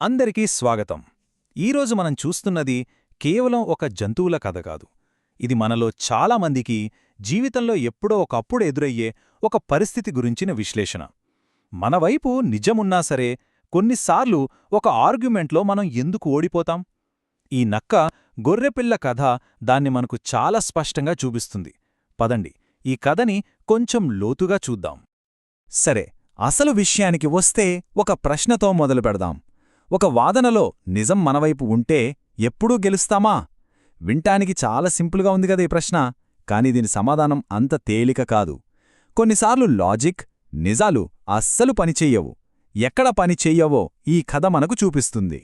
అందరికీ స్వాగతం. ఈరోజు మనం చూస్తున్నది కేవలం ఒక జంతువుల కథ కాదు. ఇది మనలో చాలామందికి జీవితంలో ఎప్పుడో ఒకప్పుడు ఎదురయ్యే ఒక పరిస్థితి గురించిన విశ్లేషణ. మనవైపు నిజమున్నా సరే కొన్నిసార్లు ఒక ఆర్గ్యుమెంట్లో మనం ఎందుకు ఓడిపోతాం? ఈ నక్క గొర్రెపిల్ల కథ దాన్ని మనకు చాలా స్పష్టంగా చూపిస్తుంది. పదండి ఈ కథని కొంచెం లోతుగా చూద్దాం. సరే అసలు విషయానికి వస్తే ఒక ప్రశ్నతో మొదలు పెడదాం ఒక వాదనలో నిజం మనవైపు ఉంటే ఎప్పుడూ గెలుస్తామా? వింటానికి చాలా సింపుల్గా ఉంది కదా ఈ ప్రశ్న. కాని దీని సమాధానం అంత తేలిక కాదు. కొన్నిసార్లు లాజిక్ నిజాలు అస్సలు పనిచెయ్యవు ఎక్కడ పనిచెయ్యవో ఈ కథ మనకు చూపిస్తుంది.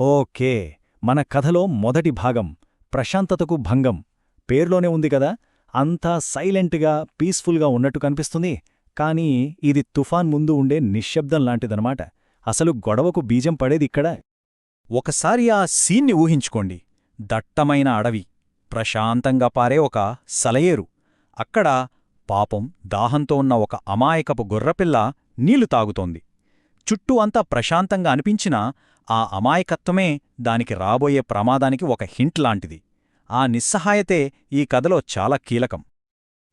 ఓకే మన కథలో మొదటి భాగం ప్రశాంతతకు భంగం. పేర్లోనే ఉంది కదా? అంతా సైలెంట్గా పీస్ఫుల్గా ఉన్నట్టు కనిపిస్తుంది. కానీ ఇది తుఫాన్ ముందు ఉండే నిశ్శబ్దం లాంటిదనమాట అసలు గొడవకు బీజం పడేది ఇక్కడ? ఒకసారి ఆ సీన్ని ఊహించుకోండి. దట్టమైన అడవి. ప్రశాంతంగా పారే ఒక సలయేరు. అక్కడ పాపం దాహంతో ఉన్న ఒక అమాయకపు గొర్రపిల్ల నీళ్ళు తాగుతోంది. చుట్టూ అంతా ప్రశాంతంగా అనిపించినా ఆ అమాయకత్వమే దానికి రాబోయే ప్రమాదానికి ఒక హింట్ లాంటిది. ఆ నిస్సహాయతే ఈ కథలో చాలా కీలకం.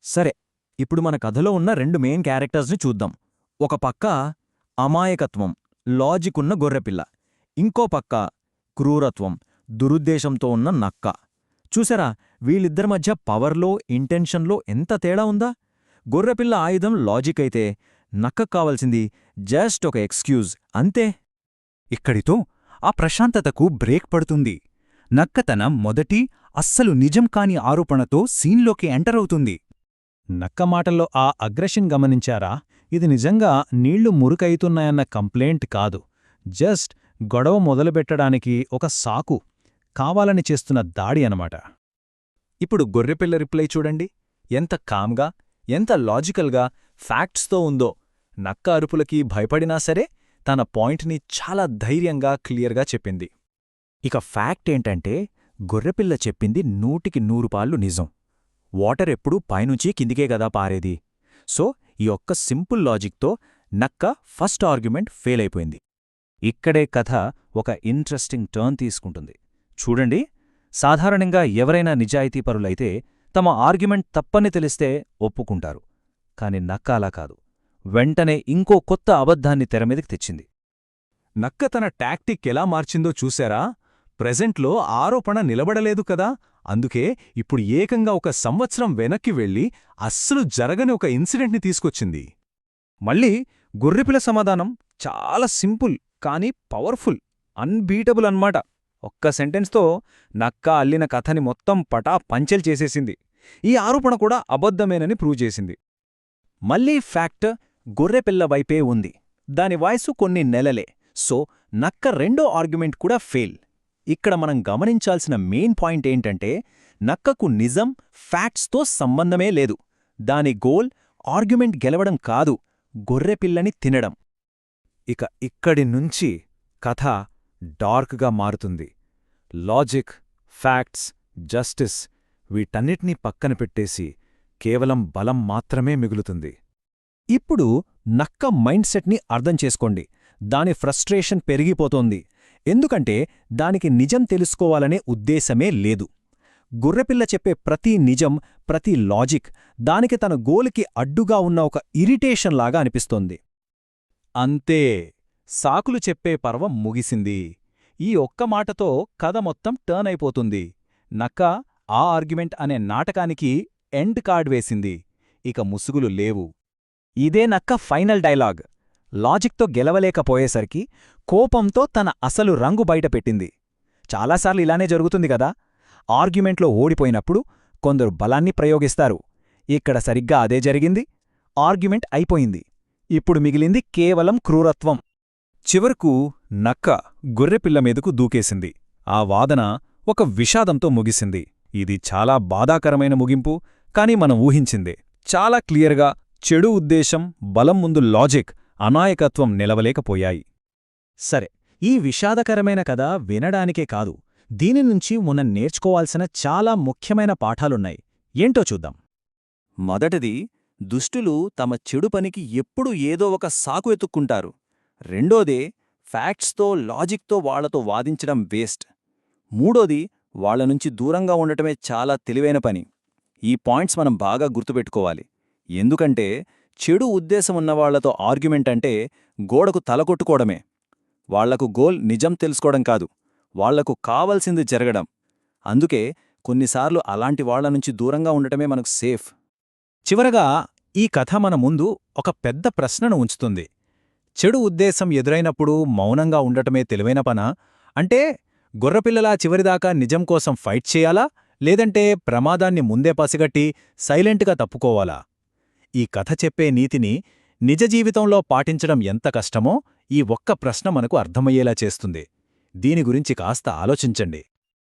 సరే ఇప్పుడు మన కథలో ఉన్న రెండు మెయిన్ క్యారెక్టర్స్ని చూద్దాం. ఒక పక్క అమాయకత్వం లాజికున్న గొర్రెపిల్ల. ఇంకో పక్క క్రూరత్వం దురుద్దేశంతో ఉన్న నక్క. చూసారా వీళ్ళిద్దరి మధ్య పవర్లో ఇంటెన్షన్లో ఎంత తేడా ఉందా? గొర్రెపిల్ల ఆయుధం లాజిక్ అయితే నక్క కావలసింది జస్ట్ ఒక ఎక్స్క్యూజ్ అంతే. ఇక్కడితో ఆ ప్రశాంతతకు బ్రేక్ పడుతుంది. నక్క తన మొదటి అస్సలు నిజం కాని ఆరోపణతో సీన్లోకి ఎంటర్ అవుతుంది. నక్క మాటల్లో ఆ అగ్రెషన్ గమనించారా? ఇది నిజంగా నీళ్ళు మురుకైతున్నాయన్న కంప్లైంట్ కాదు. జస్ట్ గొడవ మొదలుపెట్టడానికి ఒక సాకు కావాలని చేస్తున్న దాడి అనమాట ఇప్పుడు గొర్రెపిల్ల రిప్లై చూడండి. ఎంత కామ్గా ఎంత లాజికల్గా ఫ్యాక్ట్స్తో ఉందో. నక్క అరుపులకి భయపడినా సరే తన పాయింట్ని చాలా ధైర్యంగా క్లియర్గా చెప్పింది. ఇక ఫ్యాక్ట్ ఏంటంటే గొర్రెపిల్ల చెప్పింది నూటికి నూరుపాళ్ళు నిజం. వాటర్ ఎప్పుడూ పైనుంచి కిందికే గదా పారేది. సో ఈ ఒక్క సింపుల్ లాజిక్తో నక్క ఫస్ట్ ఆర్గ్యుమెంట్ ఫెయిల్ అయిపోయింది. ఇక్కడే కథ ఒక ఇంట్రెస్టింగ్ టర్న్ తీసుకుంటుంది. చూడండి సాధారణంగా ఎవరైనా నిజాయితీపరులైతే తమ ఆర్గ్యుమెంట్ తప్పని తెలిస్తే ఒప్పుకుంటారు. కాని నక్క అలా కాదు. వెంటనే ఇంకో కొత్త అబద్ధాన్ని తెరమీదకి తెచ్చింది. నక్క తన టాక్టిక్ ఎలా మార్చిందో చూశారా? ప్రెజెంట్లో ఆరోపణ నిలబడలేదు కదా? అందుకే ఇప్పుడు ఏకంగా ఒక సంవత్సరం వెనక్కి వెళ్ళి అస్సలు జరగని ఒక ఇన్సిడెంట్ని తీసుకొచ్చింది. మళ్ళీ గొర్రెపిల సమాధానం చాలా సింపుల్ కానీ పవర్ఫుల్ అన్బీటబుల్ అన్మాట ఒక్క సెంటెన్స్తో నక్క అల్లిన కథని మొత్తం పటా పంచెల్ చేసేసింది. ఈ ఆరోపణ కూడా అబద్ధమేనని ప్రూవ్ చేసింది. మళ్ళీ ఫ్యాక్ట్ గొర్రెపిల్ల వైపే ఉంది. దాని వయసు కొన్ని నెలలే. సో నక్క రెండో ఆర్గ్యుమెంట్ కూడా ఫెయిల్. ఇక్కడ మనం గమనించాల్సిన మెయిన్ పాయింట్ ఏంటంటే నక్కకు నిజం ఫ్యాక్ట్స్తో సంబంధమే లేదు. దాని గోల్ ఆర్గ్యుమెంట్ గెలవడం కాదు గొర్రెపిల్లని తినడం. ఇక ఇక్కడి నుంచి కథ డార్క్గా మారుతుంది. లాజిక్ ఫ్యాక్ట్స్ జస్టిస్ వీటన్నిటినీ పక్కన పెట్టేసి కేవలం బలం మాత్రమే మిగులుతుంది. ఇప్పుడు నక్క మైండ్ సెట్ని అర్థం చేసుకోండి. దాని ఫ్రస్ట్రేషన్ పెరిగిపోతోంది. ఎందుకంటే దానికి నిజం తెలుసుకోవాలనే ఉద్దేశమే లేదు. గుర్రెపిల్ల చెప్పే ప్రతి నిజం ప్రతి లాజిక్ దానికి తన గోలికి అడ్డుగా ఉన్న ఒక ఇరిటేషన్లాగా అనిపిస్తోంది. అంతే సాకులు చెప్పే పర్వం ముగిసింది. ఈ ఒక్క మాటతో కథ మొత్తం టర్న్ అయిపోతుంది. నక్క ఆ ఆర్గ్యుమెంట్ అనే నాటకానికి ఎండ్ కార్డ్ వేసింది. ఇక ముసుగులు లేవు. ఇదే నక్క ఫైనల్ డైలాగ్. లాజిక్తో గెలవలేకపోయేసరికి కోపంతో తన అసలు రంగు బయటపెట్టింది. చాలాసార్లు ఇలానే జరుగుతుంది కదా? ఆర్గ్యుమెంట్లో ఓడిపోయినప్పుడు కొందరు బలాన్ని ప్రయోగిస్తారు. ఇక్కడ సరిగ్గా అదే జరిగింది. ఆర్గ్యుమెంట్ అయిపోయింది. ఇప్పుడు మిగిలింది కేవలం క్రూరత్వం. చివరకు నక్క గొర్రెపిల్ల మీదకు దూకేసింది. ఆ వాదన ఒక విషాదంతో ముగిసింది. ఇది చాలా బాధాకరమైన ముగింపు కాని మనం ఊహించిందే. చాలా క్లియర్గా చెడు ఉద్దేశం బలం ముందు లాజిక్ అనాయకత్వం నిలవలేకపోయాయి. సరే ఈ విషాదకరమైన కథ వినడానికే కాదు దీని నుంచి మనం నేర్చుకోవాల్సిన చాలా ముఖ్యమైన పాఠాలున్నాయి. ఏంటో చూద్దాం. మొదటిది దుష్టులు తమ చెడు పనికి ఎప్పుడూ ఏదో ఒక సాకు ఎత్తుక్కుంటారు. రెండోదే ఫ్యాక్ట్స్తో లాజిక్తో వాళ్ళతో వాదించడం వేస్ట్. మూడోది వాళ్ళ నుంచి దూరంగా ఉండటమే చాలా తెలివైన పని. ఈ పాయింట్స్ మనం బాగా గుర్తుపెట్టుకోవాలి. ఎందుకంటే చెడు ఉద్దేశం ఉన్నవాళ్ళతో ఆర్గ్యుమెంట్ అంటే గోడకు తలకొట్టుకోవడమే. వాళ్ళకు గోల్ నిజం తెలుసుకోవడం కాదు వాళ్ళకు కావలసింది జరగడం. అందుకే కొన్నిసార్లు అలాంటి వాళ్ళ నుంచి దూరంగా ఉండటమే మనకు సేఫ్. చివరగా ఈ కథ మన ముందు ఒక పెద్ద ప్రశ్నను ఉంచుతుంది. చెడు ఉద్దేశం ఎదురైనప్పుడు మౌనంగా ఉండటమే తెలివైన పనా? అంటే గొర్రపిల్లలా చివరిదాకా నిజం కోసం ఫైట్ చేయాలా? లేదంటే ప్రమాదాన్ని ముందే పసిగట్టి సైలెంట్గా తప్పుకోవాలా? ఈ కథ చెప్పే నీతిని నిజ జీవితంలో పాటించడం ఎంత కష్టమో ఈ ఒక్క ప్రశ్న మనకు అర్థమయ్యేలా చేస్తుంది. దీని గురించి కాస్త ఆలోచించండి.